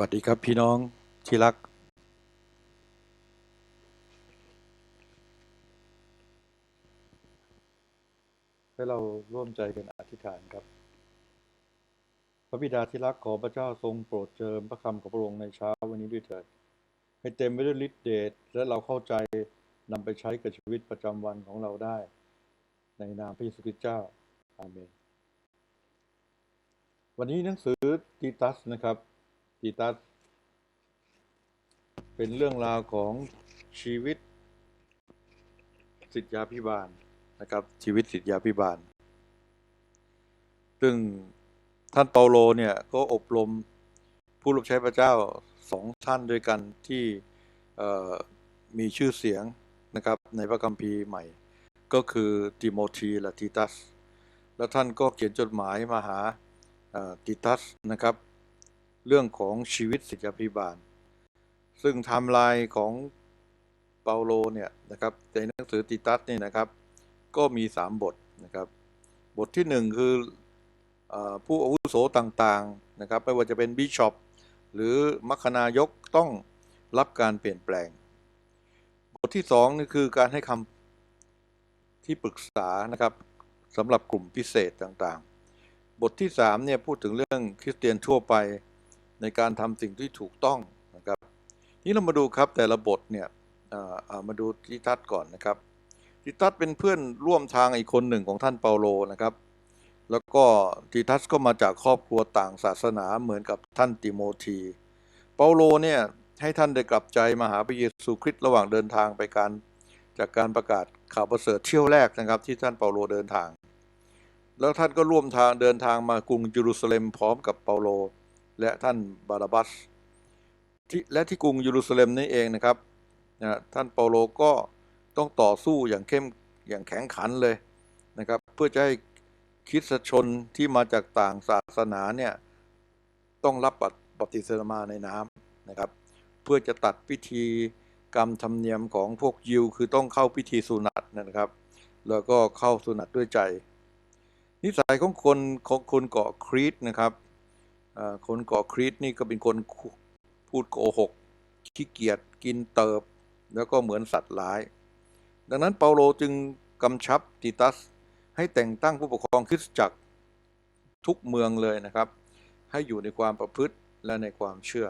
วัสดีครับพี่น้องที่รัก ให้เราร่วมใจกันอธิษฐานครับ พระบิดาที่รักขอพระเจ้าทรงโปรดเจิมพระคำของพระองค์ในเช้าวันนี้ด้วยเถิด ให้เต็มไปด้วยฤทธิ์เดชและเราเข้าใจนำไปใช้กับชีวิตประจำวันของเราได้ ในนามพระเยซูคริสต์เจ้า อาเมน วันนี้หนังสือตีตัสนะครับ ตีตัสเป็นเรื่องราวของชีวิตสิทธยาพิบาลนะครับ ชีวิตสิทธยาพิบาล ซึ่งท่านเปาโลเนี่ยก็อบรมผู้รับใช้พระเจ้าสองท่านด้วยกันที่มีชื่อเสียงนะครับในพระคัมภีร์ใหม่ ก็คือติโมธีและติตัส แล้วท่านก็เขียนจดหมายมาหาติตัสนะครับ เรื่องของชีวิตศิษยาพิบาล ซึ่งไทม์ไลน์ของเปาโลเนี่ยนะครับในหนังสือติตัสนี่นะครับ ก็มี 3 บทนะครับ บทที่ 1 คือออผู้อาวุโสต่างๆนะครับไม่ว่าจะเป็นบิชอปหรือมัคคณายกต้องรับการเปลี่ยนแปลง บทที่2นี่คือการให้คำที่ปรึกษานะครับสำหรับกลุ่มพิเศษต่างๆ บทที่3เนี่ยพูดถึงเรื่องคริสเตียนทั่วไป ในการทำสิ่งที่ถูกต้องนะครับ นี่เรามาดูครับแต่ละบทเนี่ยามาดูทิทัศก่อนนะครับทิทัศเป็นเพื่อนร่วมทางอีกคนหนึ่งของท่านเปาโลนะครับ แล้วก็ทิทัสก็มาจากครอบครัวต่างศาสนาเหมือนกับท่านติโมธี เปาโลเนี่ยให้ท่านได้กลับใจมาหาพระเยซูคริสต์ระหว่างเดินทางไปการจากการประกาศข่าวประเสริฐเที่ยวแรกนะครับ ที่ท่านเปาโลเดินทาง แล้วท่านก็ร่วมทางเดินทางมากรุงเยรูซาเล็มพร้อมกับเปาโล และท่านบาราบัสที่และที่กรุงเยรูซาเล็มนี่เองนะครับนะท่านเปาโลก็ต้องต่อสู้อย่างเข้มอย่างแข็งขันเลยนะครับ เพื่อจะให้คริสตชนที่มาจากต่างศาสนาเนี่ยต้องรับปฏิเสธมาในน้ำนะครับ เพื่อจะตัดพิธีกรรมธรรมเนียมของพวกยิว คือต้องเข้าพิธีสุนัตนะครับ แล้วก็เข้าสุนัตด้วยใจ นิสัยของคนของคนเกาะครีตนะครับ คนเกาะครีตนี่ก็เป็นคนพูดโกหกขี้เกียจกินเติบ แล้วก็เหมือนสัตว์ร้าย ดังนั้นเปาโลจึงกำชับติตัส ให้แต่งตั้งผู้ปกครองคริสตจักรทุกเมืองเลยนะครับ ให้อยู่ในความประพฤติและในความเชื่อ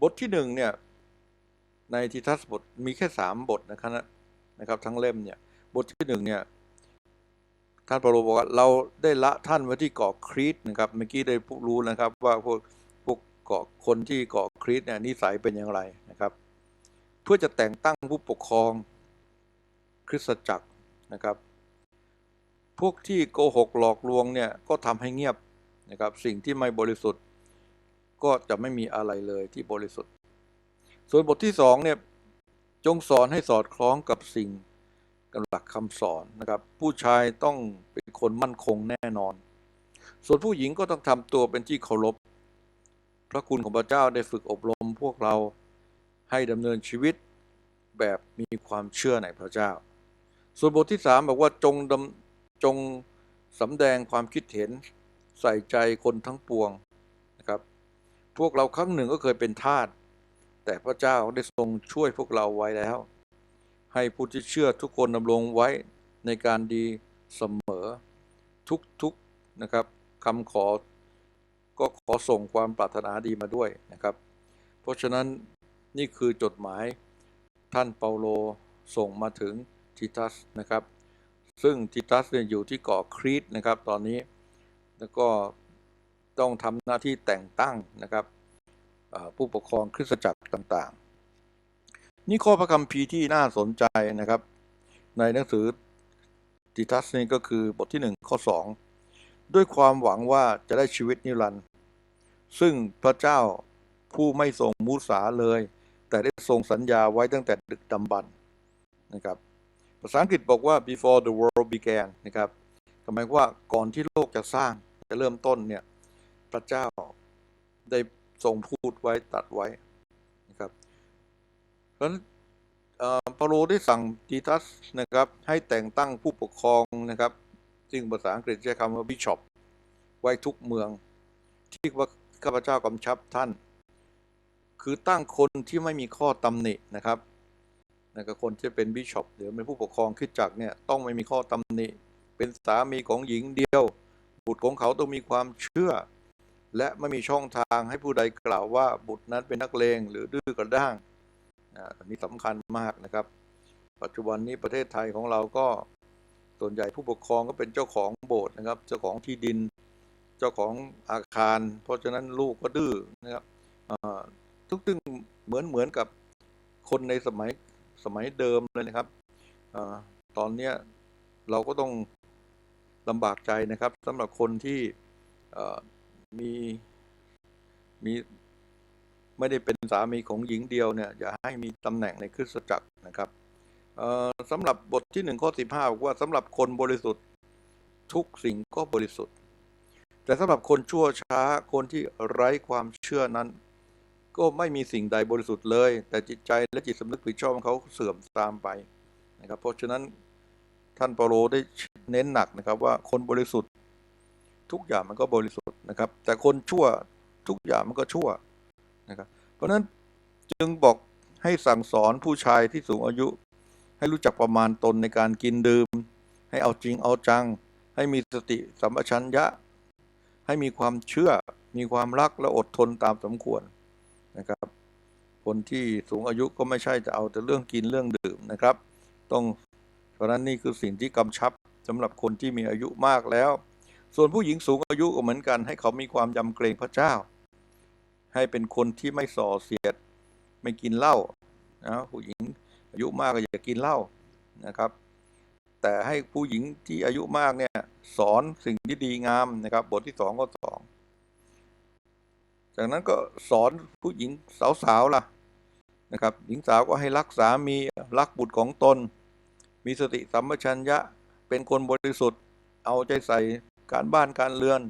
บทที่หนึ่งเนี่ยในทิทัสบทมีแค่สามบทนะครับนะครับทั้งเล่มเนี่ยบทที่หนึ่งเนี่ย ท่านเปาโลบอกว่าเราได้ละท่านไว้ที่เกาะครีตนะครับเมื่อกี้ได้รู้นะครับ ว่าพวกพวกเกาะคนที่เกาะครีตเนี่ยนิสัยเป็นอย่างไรนะครับ เพื่อจะแต่งตั้งผู้ปกครองคริสตจักรนะครับ พวกที่โกหกหลอกลวงเนี่ยก็ทำให้เงียบนะครับ สิ่งที่ไม่บริสุทธิ์ ก็จะไม่มีอะไรเลยที่บริสุทธิ์ ส่วนบทที่สองเนี่ยจงสอนให้สอดคล้องกับสิ่ง กับหลักคำสอนนะครับ ผู้ชายต้องเป็นคนมั่นคงแน่นอน ส่วนผู้หญิงก็ต้องทำตัวเป็นที่เคารพพระคุณของพระเจ้าได้ฝึกอบรมพวกเราให้ดำเนินชีวิตแบบมีความเชื่อในพระเจ้า ส่วนบทที่สามบอกว่าจงดำจงสำแดงความคิดเห็นใส่ใจคนทั้งปวงนะครับ พวกเราครั้งหนึ่งก็เคยเป็นทาสแต่พระเจ้าได้ทรงช่วยพวกเราไว้แล้ว ให้ผู้ที่เชื่อทุกคนดำรงไว้ในการดีเสมอทุกๆนะครับคำขอก็ขอส่งความปรารถนาดีมาด้วยนะครับ เพราะฉะนั้นนี่คือจดหมายท่านเปาโลส่งมาถึงทิทัสนะครับ ซึ่งทิทัสเนี่ยอยู่ที่เกาะครีตนะครับตอนนี้แล้วก็ต้องทำหน้าที่แต่งตั้งนะครับผู้ปกครองคริสตจักรต่างๆ นี่ข้อพระคัมภีร์ที่น่าสนใจนะครับ ในหนังสือทิทัสนี่ก็คือบทที่ 1 ข้อ 2 ด้วยความหวังว่าจะได้ชีวิตนิรันดร์ซึ่งพระเจ้าผู้ไม่ทรงมุสาเลย แต่ได้ทรงสัญญาไว้ตั้งแต่ดึกดำบรรนะครับภาษาอังกฤษบอกว่า before the world began นะครับหมายวามว่าก่อนที่โลกจะสร้างจะเริ่มต้นเนี่ยพระเจ้าได้ทรงพูดไว้ตัดไว้ เพราะฉะนั้นเปาโลได้สั่งตีตัสนะครับให้แต่งตั้งผู้ปกครองนะครับ ซึ่งภาษาอังกฤษใช้คำว่าบิชอปไว้ทุกเมือง ที่ว่าข้าพเจ้ากำชับท่าน คือตั้งคนที่ไม่มีข้อตำหนินะครับนะก็คนที่เป็นบิชอปหรือเป็นผู้ปกครองคริดจักเนี่ยต้องไม่มีข้อตำหนิ เป็นสามีของหญิงเดียว บุตรของเขาต้องมีความเชื่อ และไม่มีช่องทางให้ผู้ใดกล่าวว่าบุตรนั้นเป็นนักเลงหรือดื้อกระด้าง อ่าอันนี้สำคัญมากนะครับ ปัจจุบันนี้ประเทศไทยของเราก็ส่วนใหญ่ผู้ปกครองก็เป็นเจ้าของโบสถ์นะครับ เจ้าของที่ดิน เจ้าของอาคาร เพราะฉะนั้นลูกก็ดื้อนะครับทุกซึ่งเหมือนเหมือนกับคนในสมัยสมัยเดิมเลยนะครับอตอนเนี้ยเราก็ต้องลำบากใจนะครับสำหรับคนที่มีมี ไม่ได้เป็นสามีของหญิงเดียวเนี่ยอย่าให้มีตำแหน่งในคริสตจักรนะครับสำหรับบทที่หนึ่งข้อสิบห้าบอกว่าสำหรับคนบริสุทธิ์ทุกสิ่งก็บริสุทธิ์ แต่สำหรับคนชั่วช้าคนที่ไร้ความเชื่อนั้น ก็ไม่มีสิ่งใดบริสุทธิ์เลย แต่จิตใจและจิตสำนึกผิดชอบของเขาเสื่อมตามไปนะครับ เพราะฉะนั้นท่านเปาโลได้เน้นหนักนะครับว่าคนบริสุทธิ์ทุกอย่างมันก็บริสุทธิ์นะครับ แต่คนชั่วทุกอย่างมันก็ชั่ว นะครับเพราะนั้นจึงบอกให้สั่งสอนผู้ชายที่สูงอายุ ให้รู้จักประมาณตนในการกินดื่ม ให้เอาจริงเอาจัง ให้มีสติสัมปชัญญะ ให้มีความเชื่อมีความรักและอดทนตามสมควรนะครับ คนที่สูงอายุก็ไม่ใช่จะเอาแต่เรื่องกินเรื่องดื่มนะครับ ต้องเพราะฉะนั้นนี่คือสิ่งที่กำชับสำหรับคนที่มีอายุมากแล้ว ส่วนผู้หญิงสูงอายุก็เหมือนกัน ให้เขามีความยำเกรงพระเจ้า ให้เป็นคนที่ไม่ส่อเสียด ไม่กินเหล้านะผู้หญิงอายุมากก็อย่ากินเหล้านะครับ แต่ให้ผู้หญิงที่อายุมากเนี่ยสอนสิ่งที่ดีงามนะครับ บทที่สองข้อสองจากนั้นก็สอนผู้หญิงสาวๆล่ะนะครับ หญิงสาวก็ให้รักสามีรักบุตรของตน มีสติสัมปชัญญะเป็นคนบริสุทธิ์ เอาใจใส่การบ้านการเรือน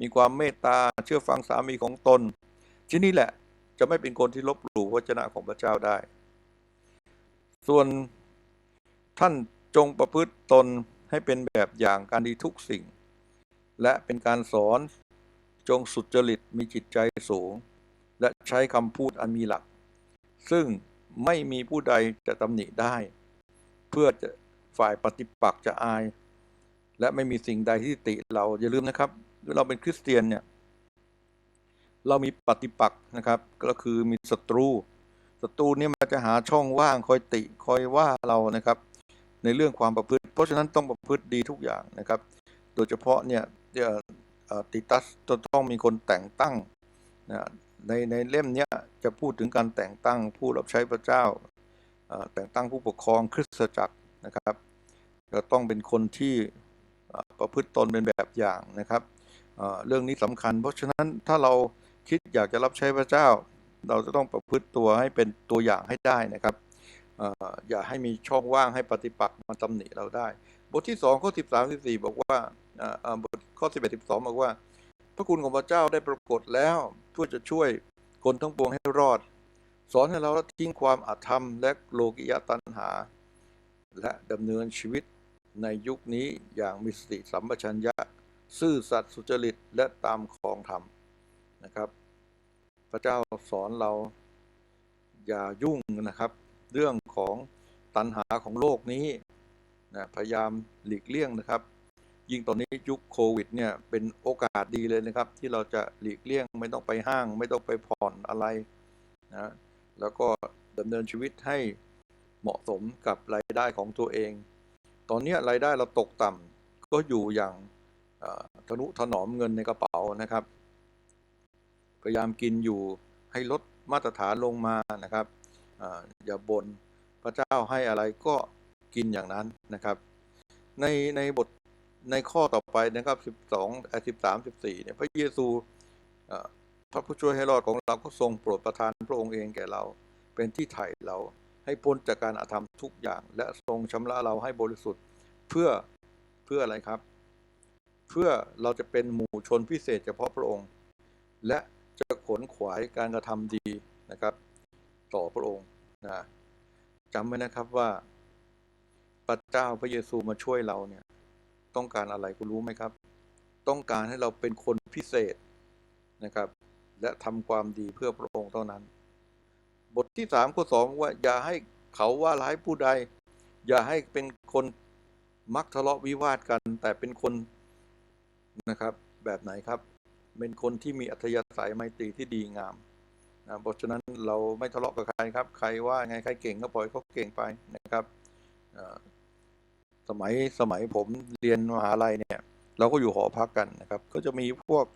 มีความเมตตาเชื่อฟังสามีของตน ที่นี่แหละจะไม่เป็นคนที่ลบหลู่พระเจ้าของพระเจ้าได้ ส่วนท่านจงประพฤติตนให้เป็นแบบอย่างการดีทุกสิ่ง และเป็นการสอนจงสุจริตมีจิตใจสูง และใช้คำพูดอันมีหลัก ซึ่งไม่มีผู้ใดจะตำหนิได้ เพื่อจะฝ่ายปฏิปักษ์จะอาย และไม่มีสิ่งใดที่ติเราอย่าลืมนะครับเราเป็นคริสเตียนเนี่ย เรามีปฏิปักษ์นะครับ ก็คือมีศัตรูศัตรูเนี่ยมันจะหาช่องว่างคอยติคอยว่าเรานะครับ ในเรื่องความประพฤติ เพราะฉะนั้นต้องประพฤติดีทุกอย่างนะครับ โดยเฉพาะเนี่ยติตัสจะต้องมีคนแต่งตั้งนะในในเล่มนี้จะพูดถึงการแต่งตั้งผู้รับใช้พระเจ้า แต่งตั้งผู้ปกครองคริสตจักรนะครับจะต้องเป็นคนที่ประพฤติตนเป็นแบบอย่างนะครับเรื่องนี้สำคัญ เพราะฉะนั้นถ้าเรา คิดอยากจะรับใช้พระเจ้า เราจะต้องประพฤติตัวให้เป็นตัวอย่างให้ได้นะครับอย่าให้มีช่องว่างให้ปฏิปักษ์มาตำหนิเราได้ บทที่2ข้อ13 14บอกว่าบทข้อ11 12บอกว่า พระคุณของพระเจ้าได้ปรากฏแล้วเพื่อจะช่วยคนทั้งปวงให้รอด สอนให้เราทิ้งความอาธรรม และโลกิยตัณหา และดำเนินชีวิตในยุคนี้อย่างมีสติสัมปชัญญะ ซื่อสัตย์สุจริตและตามครองธรรม นะครับ พระเจ้าสอนเราอย่ายุ่งนะครับ เรื่องของตัณหาของโลกนี้นะพยายามหลีกเลี่ยงนะครับ ยิ่งตอนนี้ยุคโควิดเนี่ยเป็นโอกาสดีเลยนะครับ ที่เราจะหลีกเลี่ยงไม่ต้องไปห้าง ไม่ต้องไปผ่อนอะไรนะแล้วก็ดำเนินชีวิตให้เหมาะสมกับรายได้ของตัวเอง ตอนนี้รายได้เราตกต่ำก็อยู่อย่างทะนุถนอมเงินในกระเป๋านะครับ พยายามกินอยู่ให้ลดมาตรฐานลงมานะครับออย่าบน่นพระเจ้าให้อะไรก็กินอย่างนั้นนะครับ ในในบทในข้อต่อไปนะครับ 12 13 14เนี่ยพระเยซูพระผู้ช่วยให้รอดของเราก็ทรงโปรดประทานพระองค์เองแก่เรา เป็นที่ไถ่เราให้พ้นจากการอาธรรมทุกอย่าง และทรงชำระเราให้บริสุทธิ์เพื่อเพื่ออะไรครับ เพื่อเราจะเป็นหมู่ชนพิเศษเฉพาะพระองค์ และ ขนขวายการกระทำดีนะครับ ต่อพระองค์นะจำไว้นะครับว่าพระเจ้าพระเยซูมาช่วยเราเนี่ย ต้องการอะไรคุณรู้ไหมครับ ต้องการให้เราเป็นคนพิเศษนะครับ และทำความดีเพื่อพระองค์เท่านั้น บทที่สามข้อสองว่า อย่าให้เขาว่าร้ายผู้ใด อย่าให้เป็นคนมักทะเลาะวิวาทกัน แต่เป็นคนนะครับ แบบไหนครับ เป็นคนที่มีอัธยาศัยไมตรีที่ดีงามนะเพราะฉะนั้นเราไม่ทะเลาะกับใครครับ ใครว่าไงใครเก่งก็ปล่อยเขาเก่งไปนะครับสมัยสมัยผมเรียนมหาลัยเนี่ย เราก็อยู่หอพักกันนะครับ ก็จะมีพวก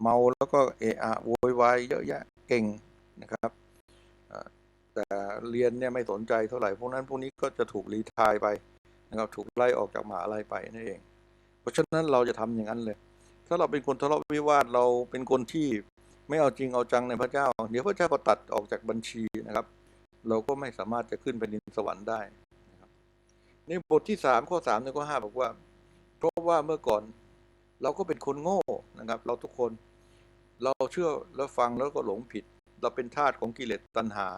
เมาแล้วก็เอะอะโวยวายเยอะแยะเก่งนะครับแต่เรียนเนี่ยไม่สนใจเท่าไหร่พวกนั้นพวกนี้ก็จะถูกรีทายไปนะครับ ถูกไล่ออกจากมหาลัยไปนั่นเอง เพราะฉะนั้นเราจะทำอย่างนั้นเลย ถ้าเราเป็นคนทะเลาะวิวาทเราเป็นคนที่ไม่เอาจริงเอาจังในพระเจ้า เดี๋ยวพระเจ้าก็ตัดออกจากบัญชีนะครับ เราก็ไม่สามารถจะขึ้นไปดินสวรรค์ได้นะครับในบทที่สามข้อสามในข้อห้าบอกว่า เพราะว่าเมื่อก่อนเราก็เป็นคนโง่นะครับ เราทุกคนเราเชื่อแล้วฟังแล้วก็หลงผิด เราเป็นทาสของกิเลสตัณหา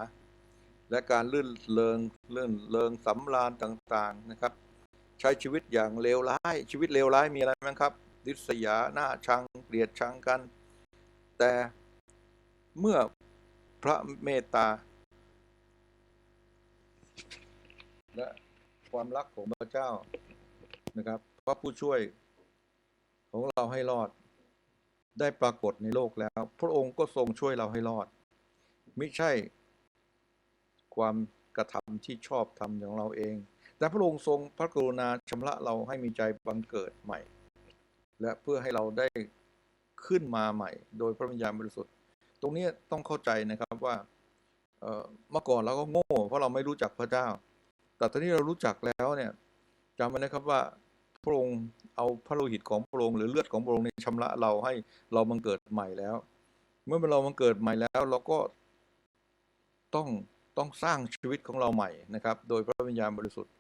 และการลื่นเลิงเลื่อนเลิงสำราญต่างๆนะครับ ใช้ชีวิตอย่างเลวร้ายชีวิตเลวร้ายมีอะไรบ้างครับ ริษยาหน้าชังเกลียดชังกัน แต่เมื่อพระเมตตา และความรักของพระเจ้านะครับพระผู้ช่วยของเราให้รอด ได้ปรากฏในโลกแล้ว พระองค์ก็ทรงช่วยเราให้รอด ไม่ใช่ความกระทำที่ชอบทำของเราเอง แต่พระองค์ทรงพระกรุณาชำระเราให้มีใจบังเกิดใหม่ และเพื่อให้เราได้ขึ้นมาใหม่ โดยพระวิญญาณบริสุทธิ์ ตรงนี้ต้องเข้าใจนะครับว่าเมื่อก่อนเราก็โง่ เพราะเราไม่รู้จักพระเจ้า แต่ตอนนี้เรารู้จักแล้วเนี่ยจำไว้นะครับว่าพระองค์เอาพระโลหิตของพระองค์หรือเลือดของพระองค์ในยชำระเราให้เราบังเกิดใหม่แล้ว เมื่อเราบังเกิดใหม่แล้ว เราก็ต้องต้องสร้างชีวิตของเราใหม่นะครับ โดยพระวิญญาณบริสุทธิ์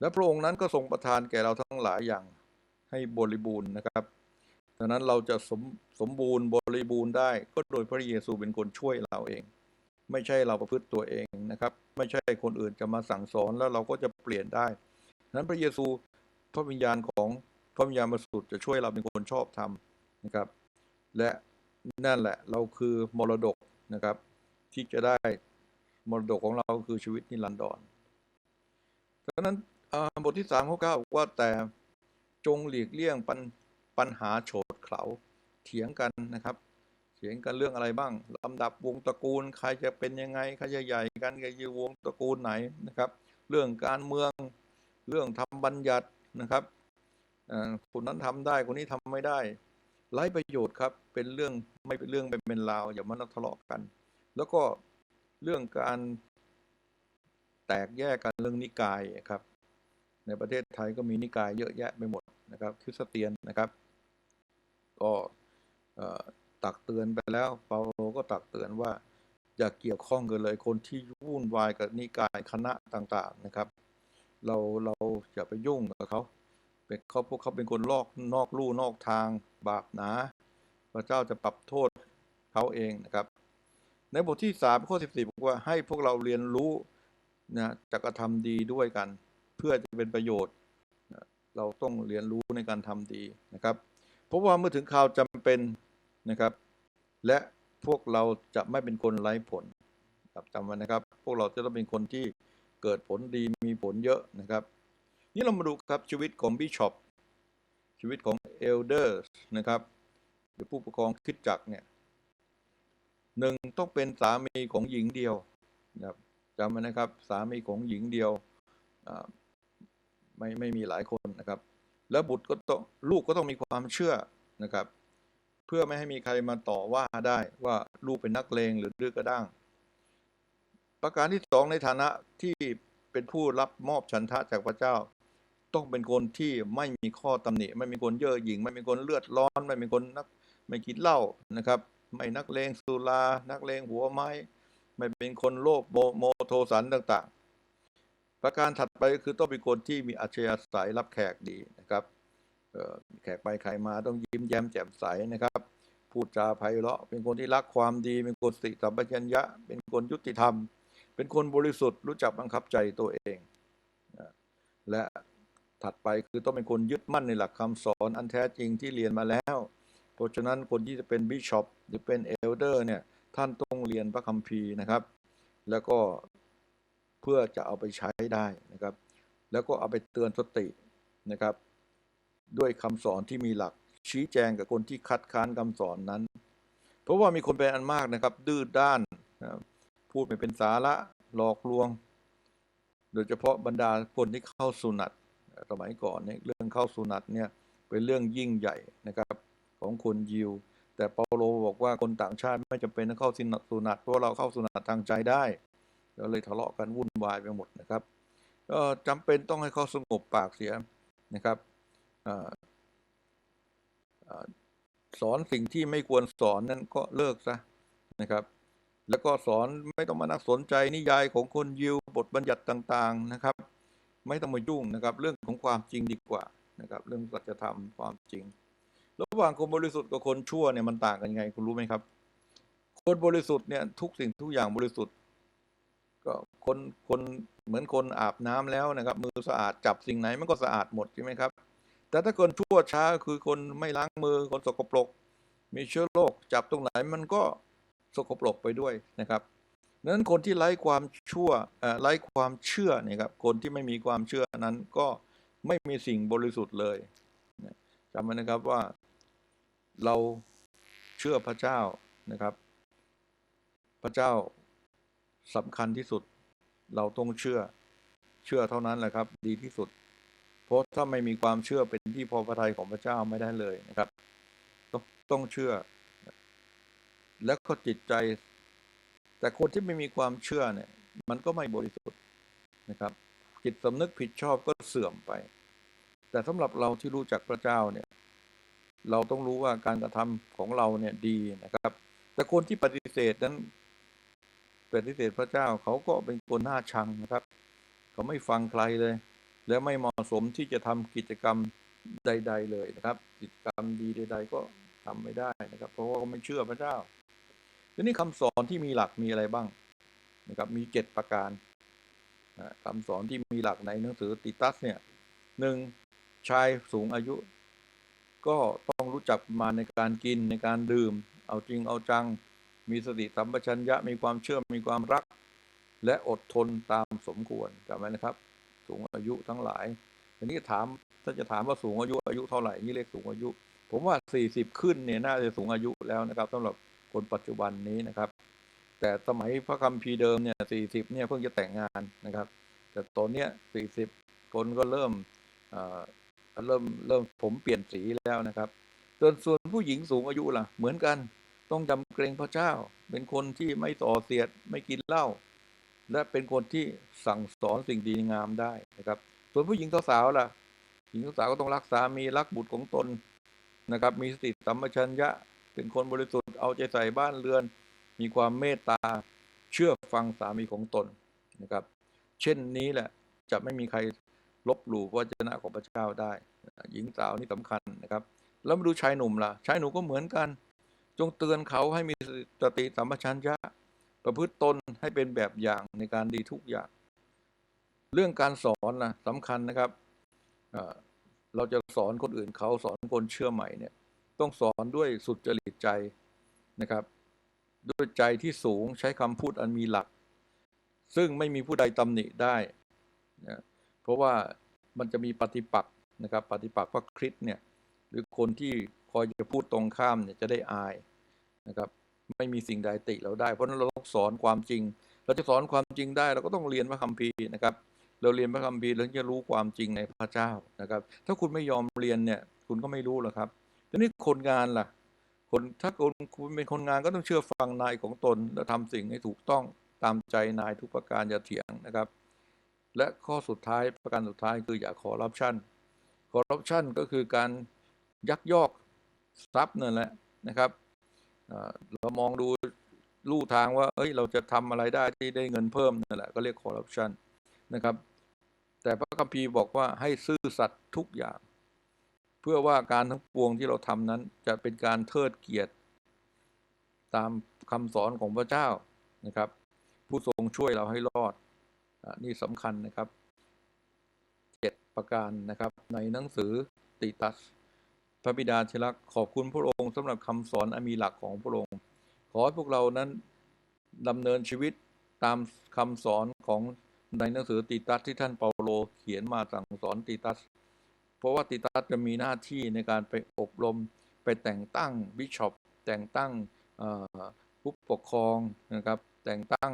และพระองค์นั้นก็ทรงประทานแก่เราทั้งหลายอย่าง ให้บริบูรณ์นะครับดังนั้นเราจะสมสมบูรณ์บริบูรณ์ได้ก็โดยพระเยซูเป็นคนช่วยเราเอง ไม่ใช่เราประพฤติตัวเองนะครับ ไม่ใช่คนอื่นจะมาสั่งสอนแล้วเราก็จะเปลี่ยนได้ดังนั้นพระเยซูพระวิญญาณของพระวิญญาณบริสุทธิ์จะช่วยเราเป็นคนชอบธรรมนะครับ และนั่นแหละเราคือมรดกนะครับ ที่จะได้มรดกของเราคือชีวิตนิรันดรดังนั้นบทที่สามข้อเก้าบอกว่าแต่ จงหลีกเลี่ยงปัญปัญหาโฉดเขลาเถียงกันนะครับ เถียงกันเรื่องอะไรบ้างลำดับวงตระกูลใครจะเป็นยังไงใครจะใหญ่กันใครจะวงตระกูลไหนนะครับ เรื่องการเมืองเรื่องทำบัญญัตินะครับคนนั้นทำได้คนนี้ทำไม่ได้ไร้ประโยชน์ครับ เป็นเรื่องไม่เป็นเรื่องเป็นเป็นราวอย่ามาทะเลาะกัน แล้วก็เรื่องการแตกแยกกันเรื่องนิกายครับ ในประเทศไทยก็มีนิกายเยอะแยะไปหมดนะครับคริสเตียนนะครับ ก็ตักเตือนไปแล้วเปาโลก็ตักเตือนว่าอย่าเกี่ยวข้องกันเลยคนที่วุ่นวายกับนิกายคณะต่างๆนะครับ เราเราอย่าไปยุ่งกับเขาเป็นเขาพวกเขาเป็นคนลอกนอกลู่นอกทางบาปหนา พระเจ้าจะปรับโทษเขาเองนะครับ ในบทที่สามข้อสิบสี่บอกว่าให้พวกเราเรียนรู้นะจะกระทำดีด้วยกัน เพื่อจะเป็นประโยชน์ เราต้องเรียนรู้ในการทำดีนะครับ เพราะว่าเมื่อถึงข่าวจำเป็นนะครับ และพวกเราจะไม่เป็นคนไร้ผลจำไว้นะครับ พวกเราจะต้องเป็นคนที่เกิดผลดีมีผลเยอะนะครับ นี่เรามาดูครับชีวิตของบิชอปชีวิตของเอลเดอร์นะครับหรือผู้ปกครองคิดจักเนี่ยหนึ่งต้องเป็นสามีของหญิงเดียวนะครับจำไว้นะครับ สามีของหญิงเดียว ไม่ไม่มีหลายคนนะครับ แล้วบุตรก็ต้องลูกก็ต้องมีความเชื่อนะครับ เพื่อไม่ให้มีใครมาต่อว่าได้ว่าลูกเป็นนักเลงหรือดื้อกระด้าง ประการที่สองในฐานะที่เป็นผู้รับมอบฉันทะจากพระเจ้า ต้องเป็นคนที่ไม่มีข้อตำหนิ ไม่มีคนเย่อหยิ่ง ไม่มีคนเลือดร้อน ไม่มีคนนักไม่กินเหล้านะครับ ไม่นักเลงสุรานักเลงหัวไม้ ไม่เป็นคนโลภโมโมโทสันต่างๆ ประการถัดไปก็คือต้องเป็นคนที่มีอัจฉริยะรับแขกดีนะครับแขกไปใครมาต้องยิ้มแย้มแจ่มใสนะครับ พูดจาไพเราะ เป็นคนที่รักความดี เป็นคนสติสัมปชัญญะ เป็นคนยุติธรรม เป็นคนบริสุทธิ์รู้จักบังคับใจตัวเอง และถัดไปคือต้องเป็นคนยึดมั่นในหลักคำสอนอันแท้จริงที่เรียนมาแล้ว เพราะฉะนั้นคนที่จะเป็นบิชอปหรือเป็นเอลเดอร์เนี่ยท่านต้องเรียนพระคัมภีร์นะครับ แล้วก็ เพื่อจะเอาไปใช้ได้นะครับ แล้วก็เอาไปเตือนสตินะครับ ด้วยคำสอนที่มีหลักชี้แจงกับคนที่คัดค้านคำสอนนั้น เพราะว่ามีคนเป็นอันมากนะครับ ดื้อด้านนะครับพูดไม่เป็นสาระหลอกลวง โดยเฉพาะบรรดาคนที่เข้าสุนัตสมัยก่อนเนี่ยเรื่องเข้าสุนัตเนี่ยเป็นเรื่องยิ่งใหญ่นะครับของคนยิว แต่เปาโลบอกว่าคนต่างชาติไม่จำเป็นต้องเข้าสุนัตสุนัตเพราะเราเข้าสุนัตทางใจได้ ก็เลยทะเลาะกันวุ่นวายไปหมดนะครับก็จำเป็นต้องให้เขาสงบปากเสียนะครับออสอนสิ่งที่ไม่ควรสอนนั้นก็เลิกซะนะครับ แล้วก็สอนไม่ต้องมานักสนใจนิยายของคนยิวบทบัญญัติต่างๆนะครับ ไม่ต้องมายุ่งนะครับ เรื่องของความจริงดีกว่านะครับ เรื่องสัจธรรมความจริง ระหว่างคนบริสุทธิ์กับคนชั่วเนี่ยมันต่างกันยังไงคุณรู้ไหมครับ คนบริสุทธิ์เนี่ยทุกสิ่งทุกอย่างบริสุทธิ์ ก็คนคนเหมือนคนอาบน้ำแล้วนะครับ มือสะอาดจับสิ่งไหนมันก็สะอาดหมดใช่ไหมครับ แต่ถ้าคนชั่วช้าคือคนไม่ล้างมือคนสกปรก มีเชื้อโรคจับตรงไหนมันก็สกปรกไปด้วยนะครับนั้นคนที่ไร้ความชั่วไร้ความเชื่อเนี่ยครับคนที่ไม่มีความเชื่อนั้นก็ไม่มีสิ่งบริสุทธิ์เลยจำไว้นะครับว่าเราเชื่อพระเจ้านะครับ พระเจ้า สำคัญที่สุด เราต้องเชื่อ เชื่อเท่านั้นแหละครับ ดีที่สุด เพราะถ้าไม่มีความเชื่อเป็นที่พอพระทัยของพระเจ้าไม่ได้เลยนะครับ ต้องต้องเชื่อ แล้วก็จิตใจ แต่คนที่ไม่มีความเชื่อเนี่ย มันก็ไม่บริสุทธิ์นะครับ จิตสำนึกผิดชอบก็เสื่อมไป แต่สำหรับเราที่รู้จักพระเจ้าเนี่ย เราต้องรู้ว่าการกระทำของเราเนี่ยดีนะครับ แต่คนที่ปฏิเสธนั้น ปฏิเสธพระเจ้าเขาก็เป็นคนน่าชังนะครับ เขาไม่ฟังใครเลย และไม่เหมาะสมที่จะทำกิจกรรมใด ๆ เลยนะครับ กิจกรรมดีใด ๆ ก็ทำไม่ได้นะครับ เพราะว่าเขาไม่เชื่อพระเจ้าทีนี้คำสอนที่มีหลักมีอะไรบ้างนะครับ มีเจ็ดประการอ่าคำสอนที่มีหลักในหนังสือติตัสเนี่ยหนึ่งชายสูงอายุ ก็ต้องรู้จักประมาณในการกินในการดื่ม เอาจริงเอาจัง มีสติสัมปชัญญะมีความเชื่อมีความรัก และอดทนตามสมควรจำไว้นะครับ สูงอายุทั้งหลายทีนี้ถามถ้าจะถามว่าสูงอายุอายุเท่าไหร่นี่เรียกสูงอายุ ผมว่า40ขึ้นเนี่ยน่าจะสูงอายุแล้วนะครับสำหรับคนปัจจุบันนี้นะครับ แต่สมัยพระคัมภีร์เดิมเนี่ย40เนี่ยเพิ่งจะแต่งงานนะครับ แต่ตอนเนี้ย40คนก็เริ่มเอ่อเริ่มเริ่มผมเปลี่ยนสีแล้วนะครับส่วนส่วนผู้หญิงสูงอายุล่ะ เหมือนกัน ต้องจำเกรงพระเจ้า เป็นคนที่ไม่ต่อเสียดไม่กินเหล้าและเป็นคนที่สั่งสอนสิ่งดีงามได้นะครับ ส่วนผู้หญิงสาวๆล่ะหญิงสาวก็ต้องรักสามีรักบุตรของตนนะครับ มีสติสัมปชัญญะเป็นคนบริสุทธิ์เอาใจใส่บ้านเรือน มีความเมตตาเชื่อฟังสามีของตนนะครับ เช่นนี้แหละจะไม่มีใครลบหลู่พระวจนะของพระเจ้าได้ หญิงสาวนี่สำคัญนะครับ แล้วมาดูชายหนุ่มล่ะชายหนุ่มก็เหมือนกัน จงเตือนเขาให้มีสติสัมปชัญญะ ประพฤติตนให้เป็นแบบอย่างในการดีทุกอย่าง เรื่องการสอนนะสำคัญนะครับ เราจะสอนคนอื่นเขาสอนคนเชื่อใหม่เนี่ยต้องสอนด้วยสุดจริตใจนะครับ ด้วยใจที่สูงใช้คำพูดอันมีหลัก ซึ่งไม่มีผู้ใดตำหนิได้นะเพราะว่ามันจะมีปฏิปักษ์นะครับ ปฏิปักษ์พระคริสต์เนี่ยหรือคนที่คอยจะพูดตรงข้ามเนี่ยจะได้อาย นะครับ ไม่มีสิ่งใดติเราได้ เพราะนั้นเราต้องสอนความจริง เราจะสอนความจริงได้ เราก็ต้องเรียนพระคัมภีร์นะครับ เราเรียนพระคัมภีร์เราจะรู้ความจริงในพระเจ้านะครับ ถ้าคุณไม่ยอมเรียนเนี่ยคุณก็ไม่รู้หรอกครับทีนี้คนงานล่ะ คนถ้าคุณคุณเป็นคนงานก็ต้องเชื่อฟังนายของตน และทำสิ่งให้ถูกต้องตามใจนายทุกประการอย่าเถียงนะครับ และข้อสุดท้ายประการสุดท้ายคืออย่าคอร์รัปชันคอร์รัปชันก็คือการยักยอกทรัพย์นั่นแหละนะครับ เรามองดูลู่ทางว่า เอ้ย เราจะทำอะไรได้ที่ได้เงินเพิ่มนั่นแหละก็เรียกคอร์รัปชันนะครับ แต่พระคัมภีร์บอกว่าให้ซื่อสัตย์ทุกอย่าง เพื่อว่าการทั้งปวงที่เราทำนั้น จะเป็นการเทิดเกียรติ ตามคำสอนของพระเจ้านะครับ ผู้ทรงช่วยเราให้รอดอนี่สำคัญนะครับเจ็ดประการนะครับในหนังสือติตัส พระบิดาเชลักขอบคุณพระองค์สำหรับคำสอนอันมีหลักของพระองค์ ขอให้พวกเรานั้นดำเนินชีวิตตามคำสอนของในหนังสือติตัสที่ท่านเปาโลเขียนมาสั่งสอนติตัส เพราะว่าติตัสจะมีหน้าที่ในการไปอบรม ไปแต่งตั้งบิชอปแต่งตั้งผู้ปกครองนะครับ แต่งตั้ง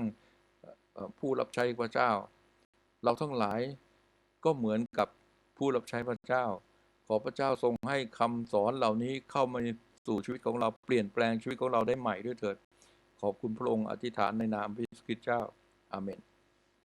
ผู้รับใช้พระเจ้า เราทั้งหลายก็เหมือนกับผู้รับใช้พระเจ้า ขอพระเจ้าทรงให้คำสอนเหล่านี้เข้ามาสู่ชีวิตของเราเปลี่ยนแปลงชีวิตของเราได้ใหม่ด้วยเถิด ขอบคุณพระองค์อธิษฐานในนามพระเยซูคริสต์เจ้าอาเมน